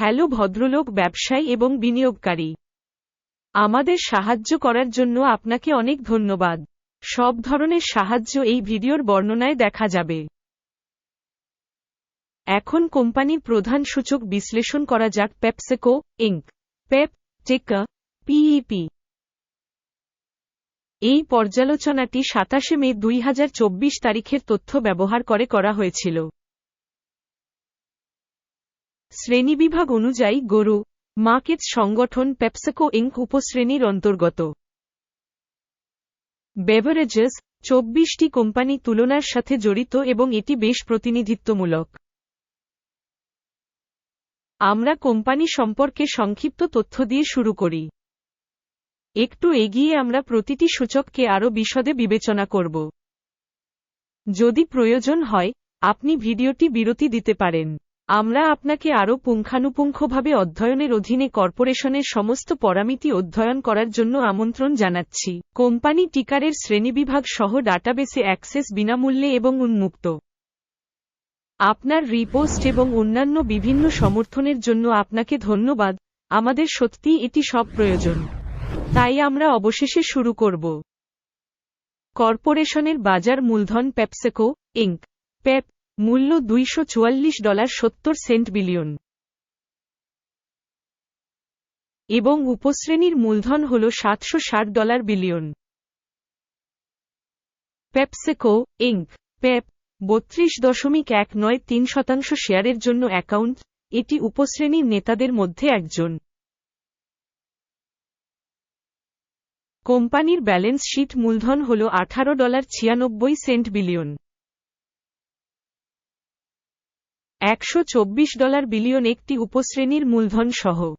Hello ভদ্রলোক, ব্যবসায়ী এবং বিনিয়োগকারী। আমাদের সাহায্য করার জন্য আপনাকে অনেক ধন্যবাদ। সব ধরনের সাহায্য এই ভিডিওর বর্ণনায় দেখা যাবে। এখন কোম্পানির প্রধান সূচক বিশ্লেষণ করা যাক পেপসেকো, ইঙ্ক, পেপ, টেকা, পিইপি। এই পর্যালোচনাটি সাতাশে মে দুই হাজার চব্বিশ তারিখের তথ্য ব্যবহার করে করা হয়েছিল। শ্রেণীবিভাগ অনুযায়ী গরু মার্কেটস সংগঠন পেপসেকো ইঙ্ক উপশ্রেণীর অন্তর্গত। বেভারেজেস চব্বিশটি কোম্পানি তুলনার সাথে জড়িত এবং এটি বেশ প্রতিনিধিত্বমূলক। আমরা কোম্পানি সম্পর্কে সংক্ষিপ্ত তথ্য দিয়ে শুরু করি। একটু এগিয়ে আমরা প্রতিটি সূচককে আরও বিশদে বিবেচনা করব। যদি প্রয়োজন হয়, আপনি ভিডিওটি বিরতি দিতে পারেন। আমরা আপনাকে আরও পুঙ্খানুপুঙ্খভাবে অধ্যয়নের অধীনে কর্পোরেশনের সমস্ত পরামিতি অধ্যয়ন করার জন্য আমন্ত্রণ জানাচ্ছি। কোম্পানি টিকারের শ্রেণীবিভাগ সহ ডাটাবেসে অ্যাক্সেস বিনামূল্যে এবং উন্মুক্ত। আপনার রিপোস্ট এবং অন্যান্য বিভিন্ন সমর্থনের জন্য আপনাকে ধন্যবাদ। আমাদের সত্যিই এটি সব প্রয়োজন। তাই আমরা অবশেষে শুরু করব। কর্পোরেশনের বাজার মূলধন পেপসেকো, ইঙ্ক, পেপ মূল্য দুইশ চুয়াল্লিশ ডলার সত্তর সেন্ট বিলিয়ন। এবং উপশ্রেণীর মূলধন হল সাতশো ষাট dollar billion. PepsiCo, Inc, PEP, বত্রিশ দশমিক এক নয় তিন শতাংশ শেয়ারের জন্য অ্যাকাউন্ট, এটি উপশ্রেণীর নেতাদের মধ্যে একজন। কোম্পানির ব্যালেন্স শিট মূলধন হল আঠারো ডলার ছিয়ানব্বই সেন্ট বিলিয়ন। একশ চব্বিশ ডলার বিলিয়ন একটি উপশ্রেণীর মূলধন সহ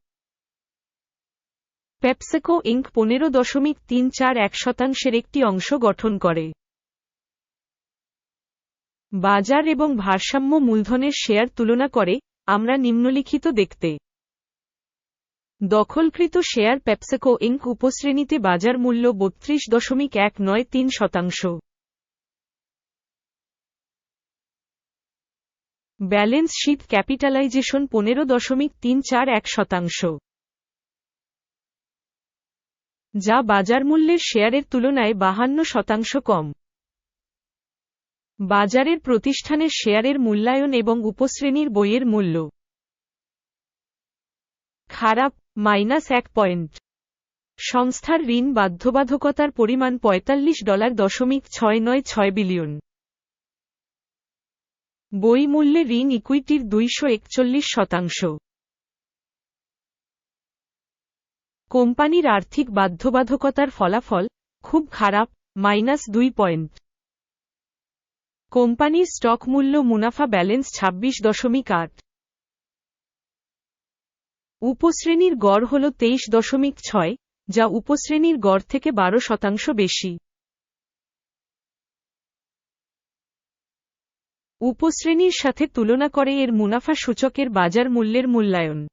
পেপসেকো ইঙ্ক পনেরো দশমিক তিন চার এক শতাংশের একটি অংশ গঠন করে। বাজার এবং ভারসাম্য মূলধনের শেয়ার তুলনা করে, আমরা নিম্নলিখিত দেখতে। দখলকৃত শেয়ার পেপসেকো ইঙ্ক উপশ্রেণীতে বাজার মূল্য বত্রিশ দশমিক এক নয় তিন শতাংশ। ব্যালেন্স শিট ক্যাপিটালাইজেশন পনেরো দশমিক তিন চার এক শতাংশ। যা বাজার মূল্যের শেয়ারের তুলনায় বাহান্ন শতাংশ কম। বাজারের প্রতিষ্ঠানের শেয়ারের মূল্যায়ন এবং উপশ্রেণীর বইয়ের মূল্য। খারাপ, মাইনাস এক পয়েন্ট। সংস্থার ঋণ বাধ্যবাধকতার পরিমাণ পঁয়তাল্লিশ ডলার দশমিক ছয় নয় ছয় বিলিয়ন। বই মূল্যে ঋণ ইকুইটির দুইশো একচল্লিশ শতাংশ। কোম্পানির আর্থিক বাধ্যবাধকতার ফলাফল, খুব খারাপ, মাইনাস দুই পয়েন্ট। কোম্পানির স্টক মূল্য মুনাফা ব্যালেন্স ছাব্বিশ দশমিক আট। উপশ্রেণীর গড় হল তেইশ দশমিক ছয়, যা উপশ্রেণীর গড় থেকে বারো শতাংশ বেশি। উপশ্রেণীর সাথে তুলনা করে এর মুনাফা সূচকের বাজার মূল্যের মূল্যায়ন।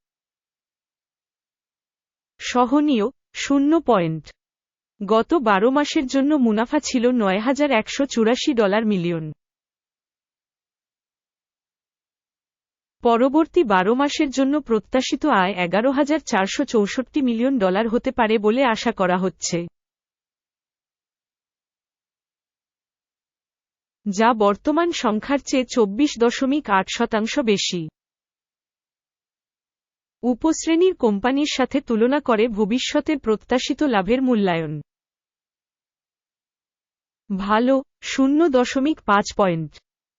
সহনীয়, শূন্য পয়েন্ট। গত বারো মাসের জন্য মুনাফা ছিল নয় হাজার একশো চুরাশি ডলার মিলিয়ন। পরবর্তী বারো মাসের জন্য প্রত্যাশিত আয় এগারো হাজার চারশো চৌষট্টি মিলিয়ন ডলার হতে পারে বলে আশা করা হচ্ছে। যা বর্তমান সংখ্যার চেয়ে চব্বিশ দশমিক আট শতাংশ বেশি। উপশ্রেণীর কোম্পানির সাথে তুলনা করে ভবিষ্যতের প্রত্যাশিত লাভের মূল্যায়ন। ভালো, শূন্য দশমিক পাঁচ পয়েন্ট।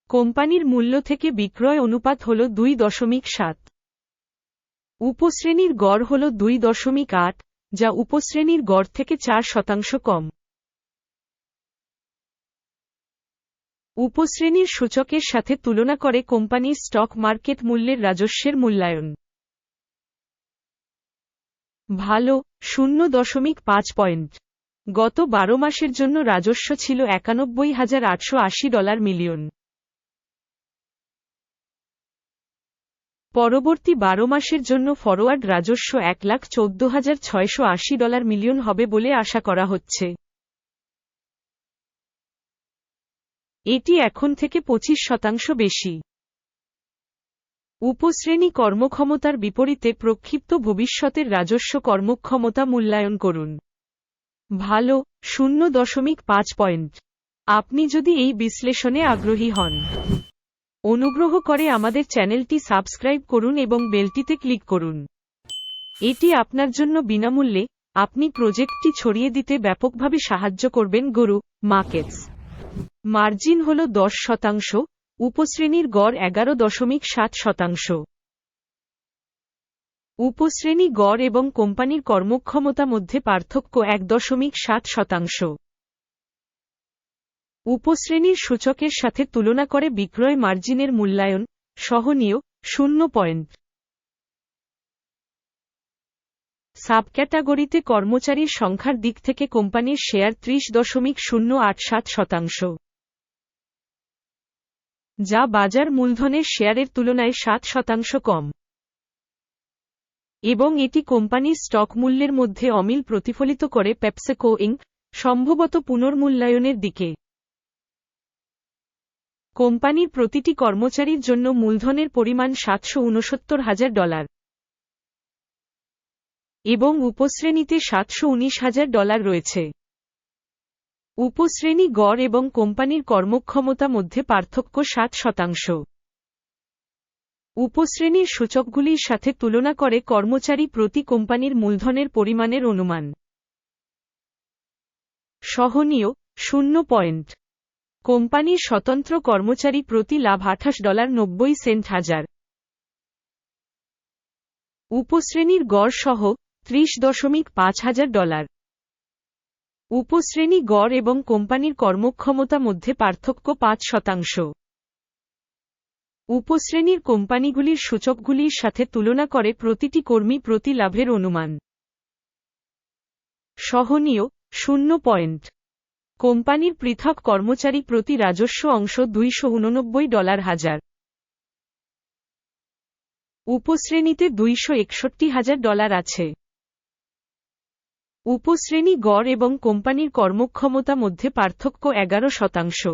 কোম্পানির মূল্য থেকে বিক্রয় অনুপাত হল দুই দশমিক সাত। উপশ্রেণীর গড় হল দুই দশমিক আট, যা উপশ্রেণীর গড় থেকে চার শতাংশ কম। উপশ্রেণীর সূচকের সাথে তুলনা করে কোম্পানির স্টক মার্কেট মূল্যের রাজস্বের মূল্যায়ন। ভালো, শূন্য দশমিক পাঁচ পয়েন্ট। গত বারো মাসের জন্য রাজস্ব ছিল একানব্বই হাজার আটশো আশি ডলার মিলিয়ন। পরবর্তী বারো মাসের জন্য ফরওয়ার্ড রাজস্ব এক লাখ চৌদ্দ হাজার ছয়শো আশি ডলার মিলিয়ন হবে বলে আশা করা হচ্ছে। এটি এখন থেকে পঁচিশ শতাংশ বেশি। উপশ্রেণী কর্মক্ষমতার বিপরীতে প্রক্ষিপ্ত ভবিষ্যতের রাজস্ব কর্মক্ষমতা মূল্যায়ন করুন। ভালো, শূন্য দশমিক পাঁচ পয়েন্ট। আপনি যদি এই বিশ্লেষণে আগ্রহী হন, অনুগ্রহ করে আমাদের চ্যানেলটি সাবস্ক্রাইব করুন এবং বেলটিতে ক্লিক করুন। এটি আপনার জন্য বিনামূল্যে, আপনি প্রজেক্টটি ছড়িয়ে দিতে ব্যাপকভাবে সাহায্য করবেন গরু, মার্কেটস। মার্জিন হল দশ শতাংশ, উপশ্রেণীর গড় এগারো দশমিক সাত শতাংশ। উপশ্রেণী গড় এবং কোম্পানির কর্মক্ষমতা মধ্যে পার্থক্য এক দশমিক সাত শতাংশ। উপশ্রেণীর সূচকের সাথে তুলনা করে বিক্রয় মার্জিনের মূল্যায়ন, সহনীয়, শূন্য পয়েন্ট। সাবক্যাটাগরিতে কর্মচারীর সংখ্যার দিক থেকে কোম্পানির শেয়ার ত্রিশ দশমিক শূন্য আট সাত শতাংশ। যা বাজার মূলধনের শেয়ারের তুলনায় সাত শতাংশ কম। এবং এটি কোম্পানির স্টক মূল্যের মধ্যে অমিল প্রতিফলিত করে পেপসেকো ইঙ্ক সম্ভবত পুনর্মূল্যায়নের দিকে। কোম্পানির প্রতিটি কর্মচারীর জন্য মূলধনের পরিমাণ সাতশো হাজার ডলার। এবং উপশ্রেণীতে সাতশো হাজার ডলার রয়েছে। উপশ্রেণী গড় এবং কোম্পানির কর্মক্ষমতা মধ্যে পার্থক্য সাত শতাংশ। উপশ্রেণীর সূচকগুলির সাথে তুলনা করে কর্মচারী প্রতি কোম্পানির মূলধনের পরিমাণের অনুমান। সহনীয়, শূন্য পয়েন্ট। কোম্পানির স্বতন্ত্র কর্মচারী প্রতি লাভ আঠাশ ডলার নব্বই সেন্ট হাজার। উপশ্রেণীর গড় সহ ত্রিশ দশমিক পাঁচ হাজার ডলার। উপশ্রেণী গড় এবং কোম্পানির কর্মক্ষমতা মধ্যে পার্থক্য পাঁচ শতাংশ। উপশ্রেণীর কোম্পানিগুলির সূচকগুলির সাথে তুলনা করে প্রতিটি কর্মী প্রতি লাভের অনুমান। সহনীয়, শূন্য পয়েন্ট। কোম্পানির পৃথক কর্মচারী প্রতি রাজস্ব অংশ দুইশো উননব্বই ডলার হাজার। উপশ্রেণীতে দুইশো একষট্টি হাজার ডলার আছে। উপশ্রেণী গড় এবং কোম্পানির কর্মক্ষমতা মধ্যে পার্থক্য এগারো শতাংশ।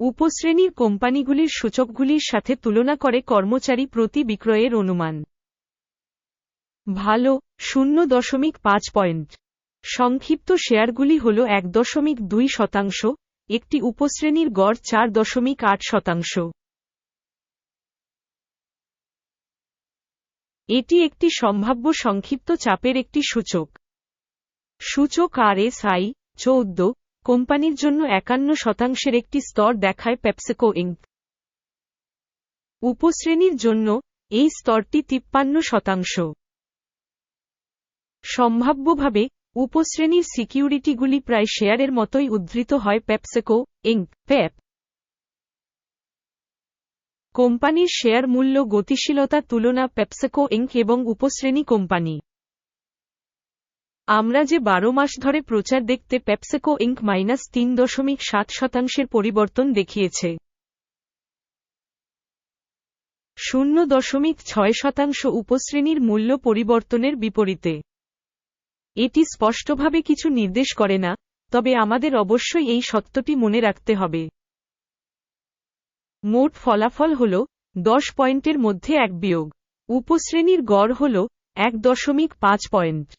উপশ্রেণীর কোম্পানিগুলির সূচকগুলির সাথে তুলনা করে কর্মচারী প্রতি বিক্রয়ের অনুমান। ভালো, শূন্য দশমিক পাঁচ পয়েন্ট। সংক্ষিপ্ত শেয়ারগুলি হল এক দশমিক দুই শতাংশ, একটি উপশ্রেণীর গড় চার দশমিক আট শতাংশ। এটি একটি সম্ভাব্য সংক্ষিপ্ত চাপের একটি সূচক। সূচক আর এস আই চৌদ্দ, কোম্পানির জন্য একান্ন শতাংশের একটি স্তর দেখায় পেপসেকো ইঙ্ক উপশ্রেণীর জন্য এই স্তরটি তিপ্পান্ন শতাংশ। সম্ভাব্যভাবে উপশ্রেণীর সিকিউরিটিগুলি প্রায় শেয়ারের মতোই উদ্ধৃত হয় পেপসেকো ইঙ্ক পেপ কোম্পানির শেয়ার মূল্য গতিশীলতা তুলনা পেপসেকো ইঙ্ক এবং উপশ্রেণী কোম্পানি। আমরা যে বারো মাস ধরে প্রচার দেখতে পেপসেকো ইঙ্ক মাইনাস তিন দশমিক সাত শতাংশের পরিবর্তন দেখিয়েছে। শূন্য দশমিক ছয় শতাংশ উপশ্রেণীর মূল্য পরিবর্তনের বিপরীতে। এটি স্পষ্টভাবে কিছু নির্দেশ করে না, তবে আমাদের অবশ্যই এই সত্যটি মনে রাখতে হবে। মোট ফলাফল হল দশ পয়েন্টের মধ্যে এক বিয়োগ। উপশ্রেণীর গড় হল এক দশমিক পাঁচ পয়েন্ট।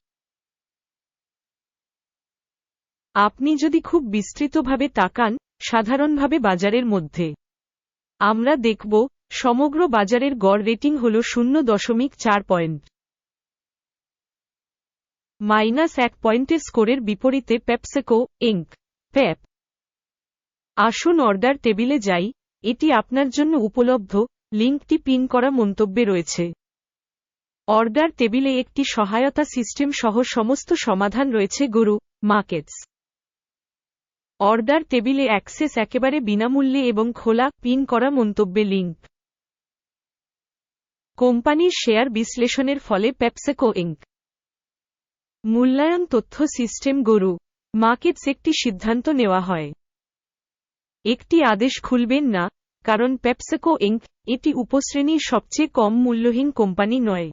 আপনি যদি খুব বিস্তৃতভাবে তাকান, সাধারণভাবে বাজারের মধ্যে। আমরা দেখব, সমগ্র বাজারের গড় রেটিং হল শূন্য দশমিক চার পয়েন্ট। মাইনাস এক পয়েন্টের স্কোরের বিপরীতে পেপসেকো, ইঙ্ক, পেপ। আসুন অর্ডার টেবিলে যাই। এটি আপনার জন্য উপলব্ধ, লিঙ্কটি পিন করা মন্তব্যে রয়েছে। অর্ডার টেবিলে একটি সহায়তা সিস্টেম সহ সমস্ত সমাধান রয়েছে গরু, মার্কেটস। অর্ডার টেবিলে অ্যাক্সেস একেবারে বিনামূল্যে এবং খোলা, পিন করা মন্তব্যে লিঙ্ক। কোম্পানির শেয়ার বিশ্লেষণের ফলে পেপসেকো ইঙ্ক। মূল্যায়ন তথ্য সিস্টেম গরু, মার্কেটস একটি সিদ্ধান্ত নেওয়া হয়। একটি আদেশ খুলবেন না, কারণ পেপসেকো ইঙ্ক এটি উপশ্রেণীর সবচেয়ে কম মূল্যহীন কোম্পানি নয়।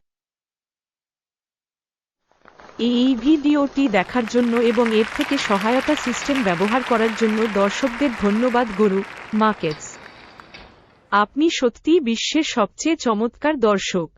এই ভিডিওটি দেখার জন্য এবং এর থেকে সহায়তা সিস্টেম ব্যবহার করার জন্য দর্শকদের ধন্যবাদ, গরু মার্কেটস আপনি সত্যিই বিশ্বের সবচেয়ে চমৎকার দর্শক।